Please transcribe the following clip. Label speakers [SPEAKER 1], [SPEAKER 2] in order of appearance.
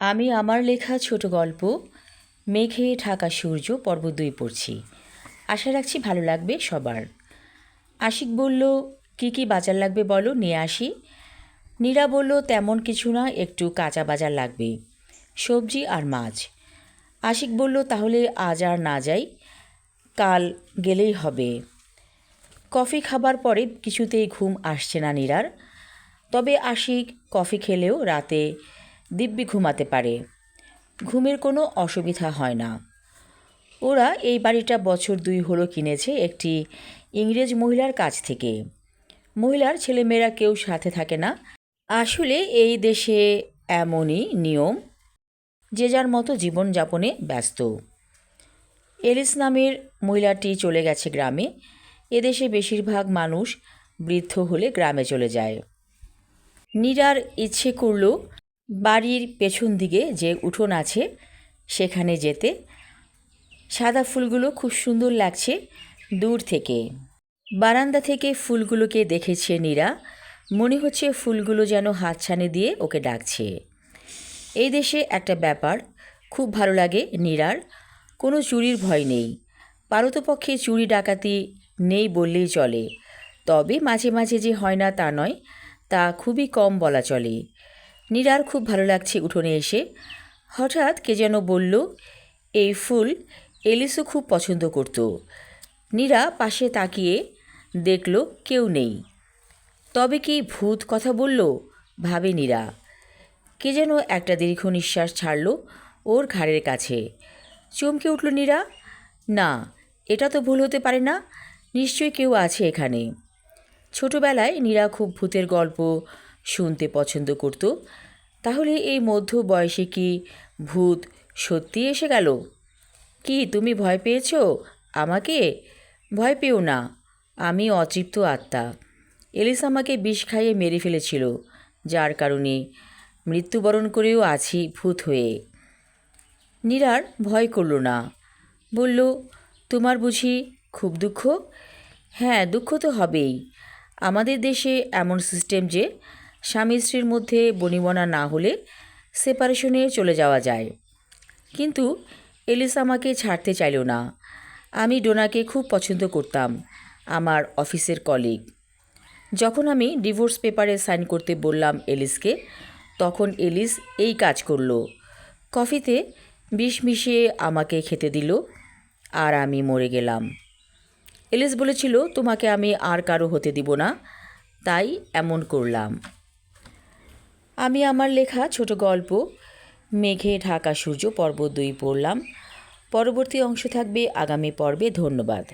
[SPEAKER 1] আমি আমার লেখা ছোট গল্প, মেঘে ঢাকা সূর্য পর্ব দুই পড়ছি। আশা রাখছি ভালো লাগবে সবার। আশিক বলল, কি কি বাজার লাগবে বলো, নিয়ে আসি। নীরা বলল, তেমন কিছু না, একটু কাঁচা বাজার লাগবে, সবজি আর মাছ। আশিক বলল, তাহলে আজ আর না যাই, কাল গেলেই হবে। কফি খাবার পরে কিছুতেই ঘুম আসছে না নীরার। তবে আশিক কফি খেলেও রাতে দিব্যি ঘুমাতে পারে। ঘুমের কোনো অসুবিধা হয় না। ওরা এই বাড়িটা বছর দুই হলো কিনেছে একটি ইংরেজ মহিলার কাছ থেকে। মহিলার ছেলেমেয়েরা কেউ সাথে থাকে না। আসলে এই দেশে এমনই নিয়ম, যে যার মতো জীবনযাপনে ব্যস্ত। এলিস নামের মহিলাটি চলে গেছে গ্রামে। এদেশে বেশিরভাগ মানুষ বৃদ্ধ হলে গ্রামে চলে যায়। নীরার ইচ্ছে করল বাড়ির পেছন দিকে যে উঠোন আছে, সেখানে যেতে সাদা ফুলগুলো খুব সুন্দর লাগছে দূর থেকে। বারান্দা থেকে ফুলগুলোকে দেখেছে নীরা। মনে হচ্ছে ফুলগুলো যেন হাতছানি দিয়ে ওকে ডাকছে। এই দেশে একটা ব্যাপার, খুব ভালো লাগে নীরার। কোনো চুরির ভয় নেই। পারতপক্ষে চুরি ডাকাতি নেই বললেই চলে। তবে মাঝে মাঝে যে হয় না তা নয়, তা খুবই কম বলা চলে। নীরার খুব ভালো লাগছে উঠোনে এসে। হঠাৎ কে যেন বলল, এই ফুল এলিসও খুব পছন্দ করত। নীরা পাশে তাকিয়ে দেখল, কেউ নেই। তবে কি ভূত কথা বলল? ভাবে নীরা। কে যেন একটা দীর্ঘ নিঃশ্বাস ছাড়ল ওর ঘাড়ের কাছে। চমকে উঠল নীরা, না, এটা তো ভুল হতে পারে না, নিশ্চয়ই কেউ আছে এখানে। ছোটবেলায় নীরা খুব ভূতের গল্প শুনতে পছন্দ করত। তাহলে এই মধ্য বয়সে কি ভূত সত্যি এসে গেল? কি তুমি ভয় পেয়েছ? আমাকে? ভয় পেও না, আমি অতৃপ্ত আত্মা। এলিস আমাকে বিষ খাইয়ে মেরে ফেলেছিল, যার কারণে মৃত্যুবরণ করেও আছি ভূত হয়ে। নীরার ভয় করল না, বলল, তোমার বুঝি খুব দুঃখ? হ্যাঁ দুঃখ তো হবেই। আমাদের দেশে এমন সিস্টেম যে স্বামী স্ত্রীর মধ্যে বনিবনা না হলে সেপারেশনে চলে যাওয়া যায়। কিন্তু এলিস আমাকে ছাড়তে চাইল না। আমি ডোনাকে খুব পছন্দ করতাম, আমার অফিসের কলিগ। যখন আমি ডিভোর্স পেপারে সাইন করতে বললাম এলিসকে, তখন এলিস এই কাজ করল। কফিতে বিষ মিশিয়ে আমাকে খেতে দিল আর আমি মরে গেলাম। এলিস বলেছিল, তোমাকে আমি আর কারও হতে দিব না। তাই এমন করলাম। আমি আমার লেখা ছোট গল্প, মেঘে ঢাকা সূর্য পর্ব দুই পড়লাম। পরবর্তী অংশ থাকবে আগামী পর্বে ধন্যবাদ।